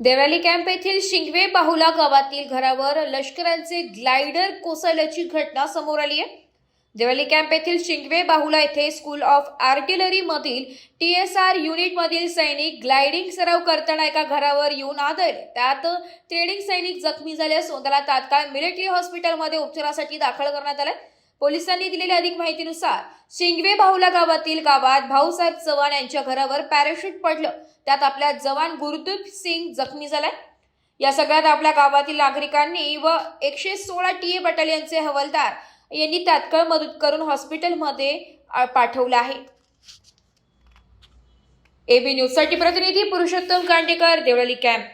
Devali camp येथील शिंगवे बाहुला गावातील घरावर लष्करांचे ग्लायडर कोसळल्याची घटना समोर आली आहे. देवाली कॅम्प येथील शिंगवे बाहुला येथे स्कूल ऑफ आर्टिलरी मधील टी एस आर युनिट मधील सैनिक ग्लायडिंग सराव करताना एका घरावर येऊन आदळले. त्यात ट्रेनिंग सैनिक जखमी झाले असून त्याला तात्काळ मिलिटरी हॉस्पिटलमध्ये उपचारासाठी दाखल करण्यात आले पोलिसांनी दिलेल्या अधिक माहितीनुसार शिंगवे बाहुला गावातील गावात भाऊसाहेब चव्हाण यांच्या घरावर पॅराशूट पडलं. त्यात आपल्या जवान गुरुदीप सिंग जखमी झालाय. या सगळ्यात आपल्या गावातील नागरिकांनी व एकशे सोळा टी ए बटालियनचे हवालदार यांनी तात्काळ मदत करून हॉस्पिटलमध्ये पाठवलं आहे. एबी न्यूजसाठी प्रतिनिधी पुरुषोत्तम कांडेकर देवळाली कॅम्प.